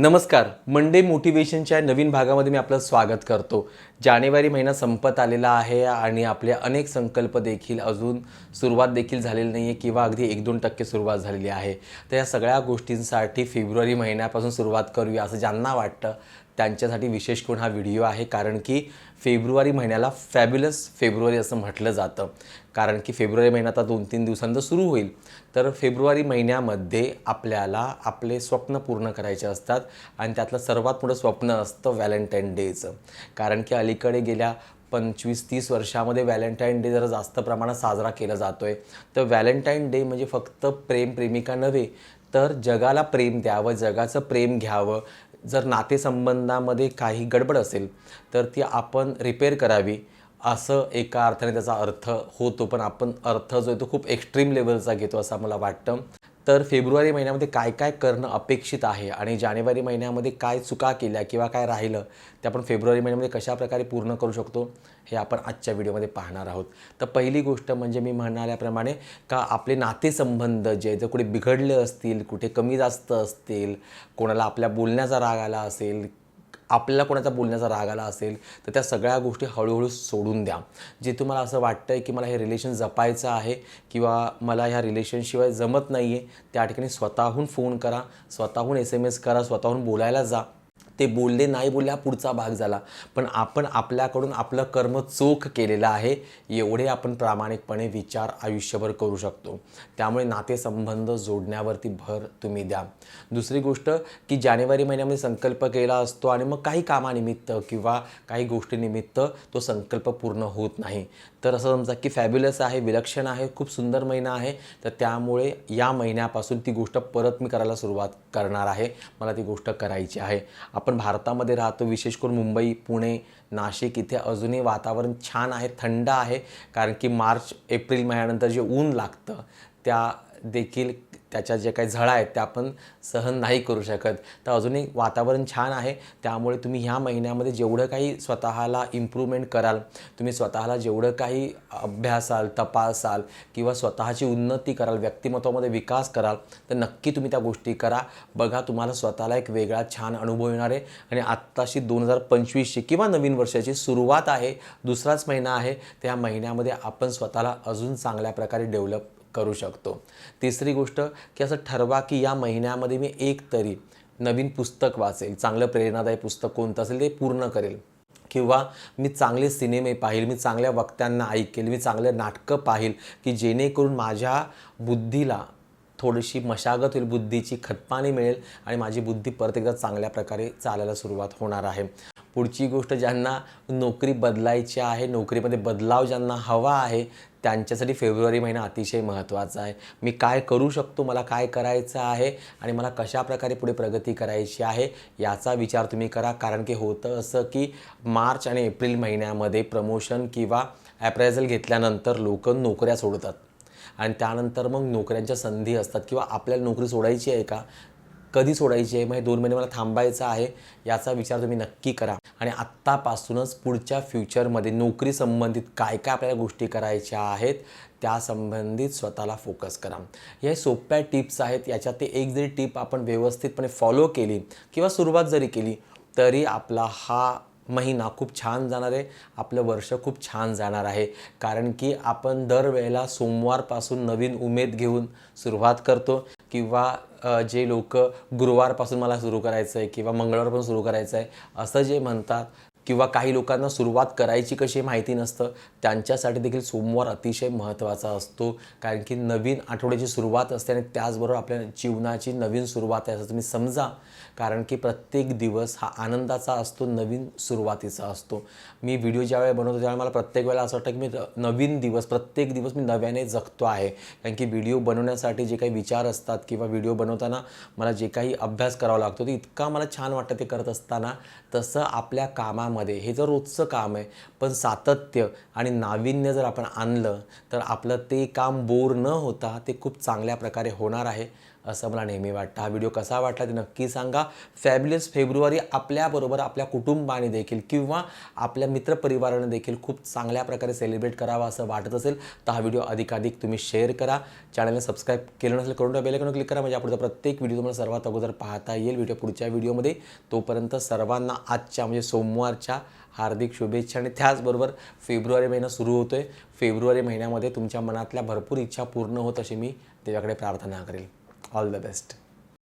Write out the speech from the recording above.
नमस्कार. मंडे मोटिवेशनच्या नवीन भागामध्ये मी आपलं स्वागत करतो. जानेवारी महिना संपत आलेला आहे आणि आपले अनेक संकल्प देखील अजून सुरुवात देखील झालेली नाही आहे किंवा अगदी एक दोन टक्के सुरुवात झालेली आहे. तर या सगळ्या गोष्टींसाठी फेब्रुवारी महिन्यापासून सुरुवात करूया असं ज्यांना वाटतं त्यांच्यासाठी विशेष करून हा व्हिडिओ आहे कारण की फेब्रुवारी महिन्याला फॅब्युलस फेब्रुवारी असं म्हटलं जातं. कारण की फेब्रुवारी महिना आता दोन तीन दिवसांचं सुरू होईल. तर फेब्रुवारी महिन्यामध्ये आपल्याला आपले स्वप्न पूर्ण करायचे असतात आणि त्यातलं सर्वात मोठं स्वप्न असतं व्हॅलेंटाईन डेचं. कारण की अलीकडे गेल्या पंचवीस तीस वर्षामध्ये व्हॅलेंटाईन डे जरा जास्त प्रमाणात साजरा केला जातो आहे तर व्हॅलेंटाईन डे म्हणजे फक्त प्रेम प्रेमिका नव्हे तर जगाला प्रेम द्यावं जगाचं प्रेम घ्यावं जर नातेसंबंधामध्ये काही गडबड असेल तर ती आपण रिपेअर करावी असं एका अर्थाने त्याचा अर्थ होतो. पण आपण अर्थ जो आहे तो खूप एक्स्ट्रीम लेवलचा घेतो असं मला वाटतं. तर फेब्रुवारी महिन्यामध्ये काय काय करणं अपेक्षित आहे आणि जानेवारी महिन्यामध्ये काय चुका केल्या किंवा काय राहिलं ते आपण फेब्रुवारी महिन्यामध्ये कशाप्रकारे पूर्ण करू शकतो हे आपण आजच्या व्हिडिओमध्ये पाहणार आहोत. तर पहिली गोष्ट म्हणजे मी म्हणाल्याप्रमाणे का आपले नातेसंबंध जे जर कुठे बिघडले असतील कुठे कमी जास्त असतील कोणाला आपल्या बोलण्याचा राग आला असेल आपल्याला कोणाचा बोलण्याचा राग आला असेल तर त्या सगळ्या गोष्टी हळूहळू सोडून द्या. जे तुम्हाला असं वाटतं आहे की मला हे रिलेशन जपायचं आहे किंवा मला ह्या रिलेशनशिवाय जमत नाही आहे त्या ठिकाणी स्वतःहून फोन करा स्वतःहून एस एम एस करा स्वतःहून बोलायला जा. ते बोलले नाही बोलले हा पुढचा भाग झाला. पण आपण आपल्याकडून आपलं कर्म चोख केलेलं आहे एवढे आपण प्रामाणिकपणे विचार आयुष्यभर करू शकतो. त्यामुळे नातेसंबंध जोडण्यावरती भर तुम्ही द्या. दुसरी गोष्ट की जानेवारी महिन्यामध्ये संकल्प केला असतो आणि मग काही कामानिमित्त किंवा काही गोष्टीनिमित्त तो संकल्प पूर्ण होत नाही. तर असं समजा की फॅब्युलस आहे विलक्षण आहे खूप सुंदर महिना आहे तर त्यामुळे या महिन्यापासून ती गोष्ट परत मी करायला सुरुवात करणार आहे. मला ती गोष्ट करायची आहे. आपण आपण भारतामध्ये राहतो विशेष करून मुंबई पुणे नाशिक इथे अजूनही वातावरण छान आहे थंड आहे. कारण की मार्च एप्रिल महिन्यानंतर जे ऊन लागतं त्या देखील त्याच्या जे काही झळा आहेत त्या आपण सहन नाही करू शकत. तर अजूनही वातावरण छान आहे. त्यामुळे तुम्ही ह्या महिन्यामध्ये जेवढं काही स्वतःला इम्प्रूव्हमेंट कराल तुम्ही स्वतःला जेवढं काही अभ्यासाल तपासाल किंवा स्वतःची उन्नती कराल व्यक्तिमत्वामध्ये विकास कराल तर नक्की तुम्ही त्या गोष्टी करा. बघा तुम्हाला स्वतःला एक वेगळा छान अनुभव येणार आहे. आणि आत्ताशी दोन हजार पंचवीसची किंवा नवीन वर्षाची सुरुवात आहे दुसराच महिना आहे त्या महिन्यामध्ये आपण स्वतःला अजून चांगल्या प्रकारे डेव्हलप करू शकतो. तिसरी गोष्ट की असं ठरवा की या महिन्यामध्ये मी एक तरी नवीन पुस्तक वाचेल चांगलं प्रेरणादायी पुस्तक कोणतं असेल ते पूर्ण करेल. किंवा मी चांगले सिनेमे पाहिल मी चांगल्या वक्त्यांना ऐकेल मी चांगले नाटकं पाहिल की जेणेकरून माझ्या बुद्धीला थोडीशी मशागत होईल बुद्धीची खतपाणी मिळेल आणि माझी बुद्धी परत एकदा चांगल्या प्रकारे चालायला सुरुवात होणार आहे. पुढची गोष्ट ज्यांना नोकरी बदलायची आहे नोकरीमध्ये बदलाव ज्यांना हवा आहे त्यांच्यासाठी फेब्रुवारी महिना अतिशय महत्त्वाचा आहे. मी काय करू शकतो मला काय करायचं आहे आणि मला कशा प्रकारे पुढे प्रगती करायची आहे याचा विचार तुम्ही करा. कारण की होतं असं की मार्च आणि एप्रिल महिन्यामध्ये प्रमोशन किंवा ॲप्रायझल घेतल्यानंतर लोक नोकऱ्या सोडतात. आणि त्यानंतर मग नोकऱ्यांच्या संधी असतात किंवा आपल्याला नोकरी सोडायची आहे का? कधी सोडायची आहे मग हे दोन महिने मला थांबायचं आहे याचा विचार तुम्ही नक्की करा. आणि आत्तापासूनच पुढच्या फ्युचरमध्ये नोकरी संबंधित काय काय आपल्याला गोष्टी करायच्या आहेत त्या संबंधित स्वतःला फोकस करा. या सोप्या टिप्स आहेत याच्यात ते एक जरी टिप आपण व्यवस्थितपणे फॉलो केली किंवा सुरुवात जरी केली तरी आपला हा महिना खूप छान जाणार आहे. आपलं वर्ष खूप छान जाणार आहे. कारण की आपण दरवेळेला सोमवारपासून नवीन उमेद घेऊन सुरुवात करतो किंवा जे लोक गुरुवारपासून मला सुरू करायचं आहे किंवा मंगळवारपासून सुरू करायचं आहे असं जे म्हणतात किंवा काही लोकांना सुरुवात करायची कशी माहिती नसतं त्यांच्यासाठी देखील सोमवार अतिशय महत्त्वाचा असतो. कारण की नवीन आठवड्याची सुरुवात असते आणि त्याचबरोबर आपल्या जीवनाची नवीन सुरुवात आहे असं तुम्ही समजा. कारण की प्रत्येक दिवस हा आनंदाचा असतो नवीन सुरुवातीचा असतो. मी व्हिडिओ ज्यावेळेला बनवतो त्यावेळेला मला प्रत्येक वेळेला असं वाटतं की मी नवीन दिवस प्रत्येक दिवस मी नव्याने जगतो आहे. कारण की व्हिडिओ बनवण्यासाठी जे काही विचार असतात किंवा व्हिडिओ बनवताना मला जे काही अभ्यास करावा लागतो ते इतका मला छान वाटतं ते करत असताना. तसं आपल्या कामा कामामध्ये हे जर रोजचं काम आहे पण सातत्य आणि नाविन्य जर आपण आणलं तर आपलं ते काम बोर न होता ते खूप चांगल्या प्रकारे होणार आहे. असं मला नेहमी वाटतं. हा व्हिडिओ कसा वाटला ते नक्की सांगा. फॅब्युलस फेब्रुवारी आपल्याबरोबर आपल्या कुटुंबाने देखील किंवा आपल्या मित्रपरिवाराने देखील खूप चांगल्या प्रकारे सेलिब्रेट करावा असं वाटत असेल तर हा व्हिडिओ अधिकाधिक तुम्ही शेअर करा. चॅनलला सबस्क्राईब केलं नसेल करून बेल क्लिक करा. म्हणजे पुढचा प्रत्येक व्हिडिओ तुम्हाला सर्वात अगोदर पाहता येईल. व्हिडिओ पुढच्या व्हिडिओमध्ये तोपर्यंत सर्वांना आजच्या म्हणजे सोमवारच्या हार्दिक शुभेच्छा. आणि त्याचबरोबर फेब्रुवारी महिना सुरू होतो आहे फेब्रुवारी महिन्यामध्ये तुमच्या मनातल्या भरपूर इच्छा पूर्ण होत अशी मी देवाकडे प्रार्थना करेल. All the best.